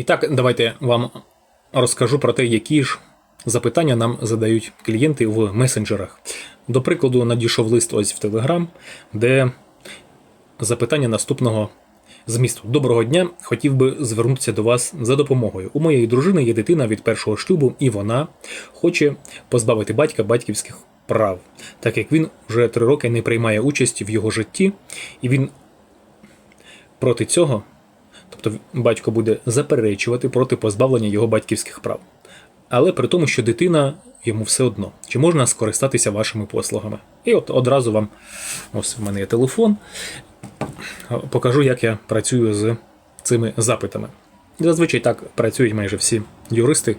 І так, давайте вам розкажу про те, які ж запитання нам задають клієнти в месенджерах. До прикладу, надійшов лист ось в Телеграм, де запитання наступного змісту. Доброго дня! Хотів би звернутися до вас за допомогою. У моєї дружини є дитина від першого шлюбу, і вона хоче позбавити батька батьківських прав, так як він вже три роки не приймає участь в його житті, і він проти цього, тобто батько буде заперечувати проти позбавлення його батьківських прав. Але при тому, що дитина йому все одно, чи можна скористатися вашими послугами. І от одразу вам, ось в мене є телефон, покажу, як я працюю з цими запитами. Зазвичай так працюють майже всі юристи,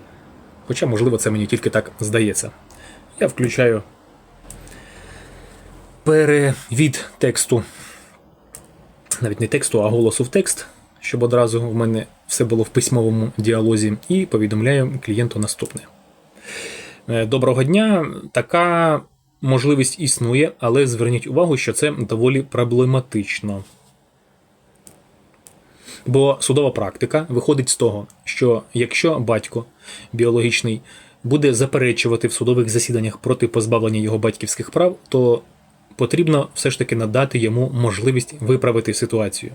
хоча, можливо, це мені тільки так здається. Я включаю перевід тексту, навіть не тексту, а голосу в текст, щоб одразу в мене все було в письмовому діалозі, і повідомляю клієнту наступне. Е, Доброго дня. Така можливість існує, але зверніть увагу, що це доволі проблематично. Бо судова практика виходить з того, що якщо батько біологічний буде заперечувати в судових засіданнях проти позбавлення його батьківських прав, то потрібно все ж таки надати йому можливість виправити ситуацію.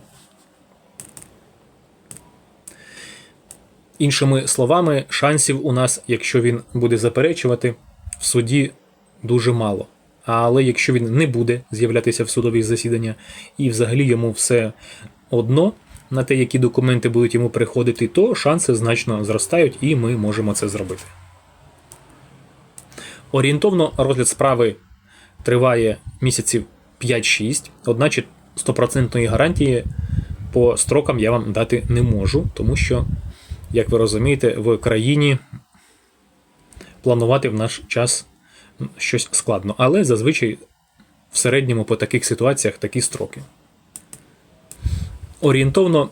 Іншими словами, шансів у нас, якщо він буде заперечувати, в суді дуже мало. Але якщо він не буде з'являтися в судові засідання і взагалі йому все одно на те, які документи будуть йому приходити, то шанси значно зростають, і ми можемо це зробити. Орієнтовно розгляд справи триває місяців 5-6, одначе 100% гарантії по строкам я вам дати не можу, тому що, як ви розумієте, в країні планувати в наш час щось складно. Але зазвичай в середньому по таких ситуаціях такі строки. Орієнтовно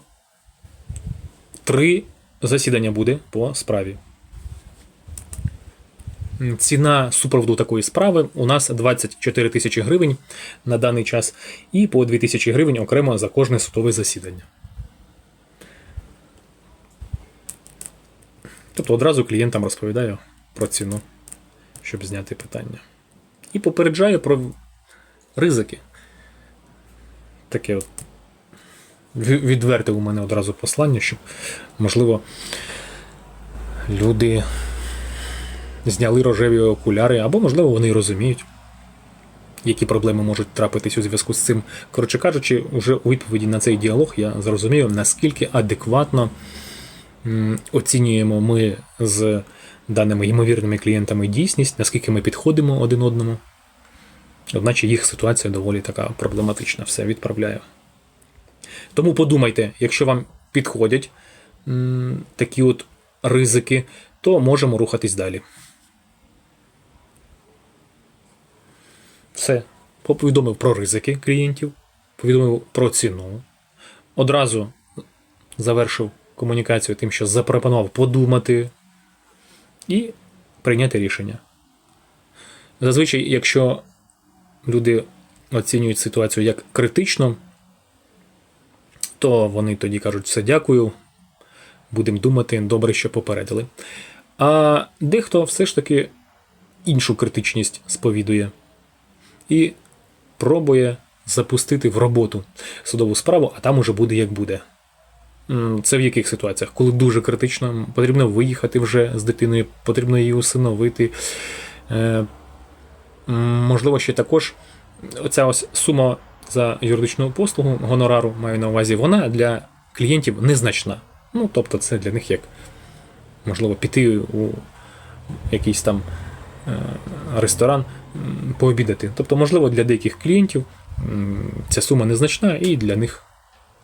три засідання буде по справі. Ціна супроводу такої справи у нас 24 тисячі гривень на даний час, і по 2 тисячі гривень окремо за кожне судове засідання. Тобто одразу клієнтам розповідаю про ціну, щоб зняти питання. І попереджаю про ризики. Таке от відверте у мене одразу послання, щоб, можливо, люди зняли рожеві окуляри, або, можливо, вони розуміють, які проблеми можуть трапитись у зв'язку з цим. Коротше кажучи, вже у відповіді на цей діалог я зрозумів, наскільки адекватно оцінюємо ми з даними ймовірними клієнтами дійсність, наскільки ми підходимо один одному. Одначе їх ситуація доволі така проблематична. Все відправляю. Тому подумайте, якщо вам підходять такі от ризики, то можемо рухатись далі. Все. Повідомив про ризики клієнтів, повідомив про ціну. Одразу завершив комунікацію тим, що запропонував подумати і прийняти рішення. Зазвичай, якщо люди оцінюють ситуацію як критично, то вони тоді кажуть все дякую, будемо думати, добре, що попередили. А дехто все ж таки іншу критичність сповідує і пробує запустити в роботу судову справу, а там уже буде як буде. Це в яких ситуаціях? Коли дуже критично, потрібно виїхати вже з дитиною, потрібно її усиновити. Е, Можливо, ще також оця ось сума за юридичну послугу гонорару маю на увазі, вона для клієнтів незначна. Ну, тобто, це для них як можливо піти у якийсь там е, ресторан пообідати. Тобто, можливо, для деяких клієнтів ця сума незначна, і для них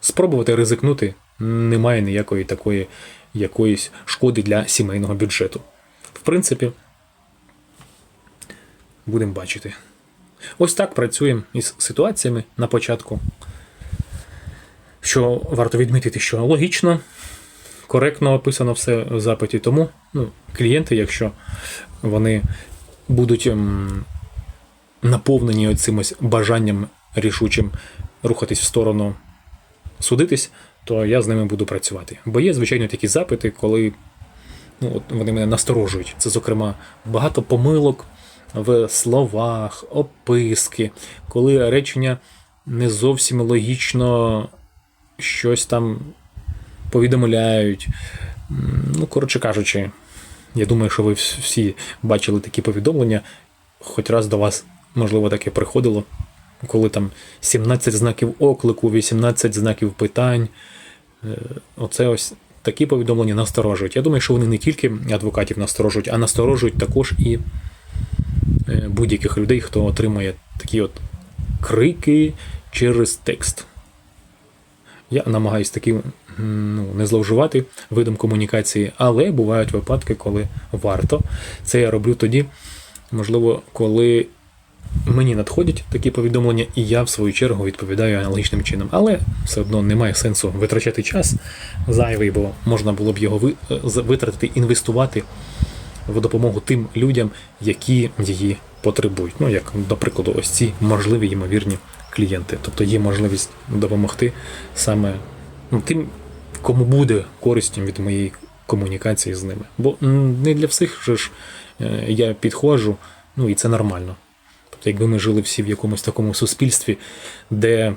спробувати ризикнути немає ніякої такої якоїсь шкоди для сімейного бюджету. В принципі, будемо бачити. Ось так працюємо із ситуаціями на початку. Що варто відмітити, що логічно, коректно описано все в запиті. Тому ну, клієнти, якщо вони будуть ем, наповнені цим бажанням рішучим рухатись в сторону судитись, то я з ними буду працювати. Бо є, звичайно, такі запити, коли ну, от вони мене насторожують. Це, зокрема, багато помилок в словах, описки, коли речення не зовсім логічно щось там повідомляють. Ну, коротше кажучи, я думаю, що ви всі бачили такі повідомлення, хоч раз до вас, можливо, таке приходило, коли там 17 знаків оклику, 18 знаків питань. Е, Оце ось такі повідомлення насторожують. Я думаю, що вони не тільки адвокатів насторожують, а насторожують також і е, будь-яких людей, хто отримує такі от крики через текст. Я намагаюсь таким ну, не зловживати видом комунікації, але бувають випадки, коли варто. Це я роблю тоді, можливо, коли мені надходять такі повідомлення, і я в свою чергу відповідаю аналогічним чином. Але все одно немає сенсу витрачати час зайвий, бо можна було б його е, витратити, інвестувати в допомогу тим людям, які її потребують. Ну, як, до прикладу, ось ці можливі ймовірні клієнти. Тобто є можливість допомогти саме ну, тим, кому буде користю від моєї комунікації з ними. Бо не для всіх же ж е, я підходжу, ну і це нормально. Тобто, якби ми жили всі в якомусь такому суспільстві, де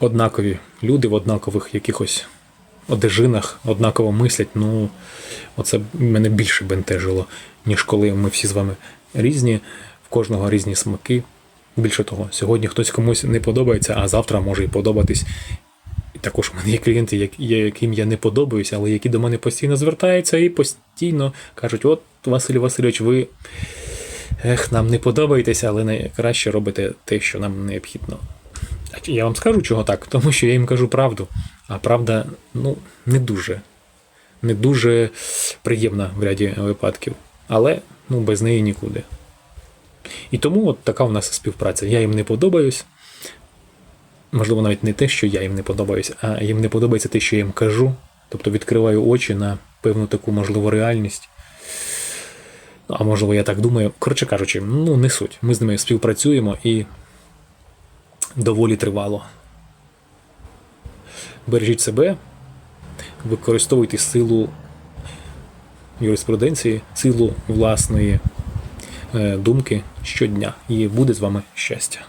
однакові люди в однакових якихось одежинах однаково мислять, ну оце мене більше бентежило, ніж коли ми всі з вами різні, в кожного різні смаки. Більше того, сьогодні хтось комусь не подобається, а завтра може і подобатись. Також у мене є клієнти, яким я не подобаюся, але які до мене постійно звертаються і постійно кажуть: от, Василь Васильович, ви ех, нам не подобаєтеся, але найкраще робите те, що нам необхідно. Я вам скажу, чого так, тому що я їм кажу правду. А правда, ну, не дуже. Не дуже приємна в ряді випадків. Але ну, без неї нікуди. І тому от така у нас співпраця. Я їм не подобаюсь. Можливо, навіть не те, що я їм не подобаюсь, а їм не подобається те, що я їм кажу. Тобто відкриваю очі на певну таку можливу реальність. А можливо, я так думаю. Коротше кажучи, ну не суть. Ми з ними співпрацюємо і доволі тривало. Бережіть себе, використовуйте силу юриспруденції, силу власної е, думки щодня. І буде з вами щастя.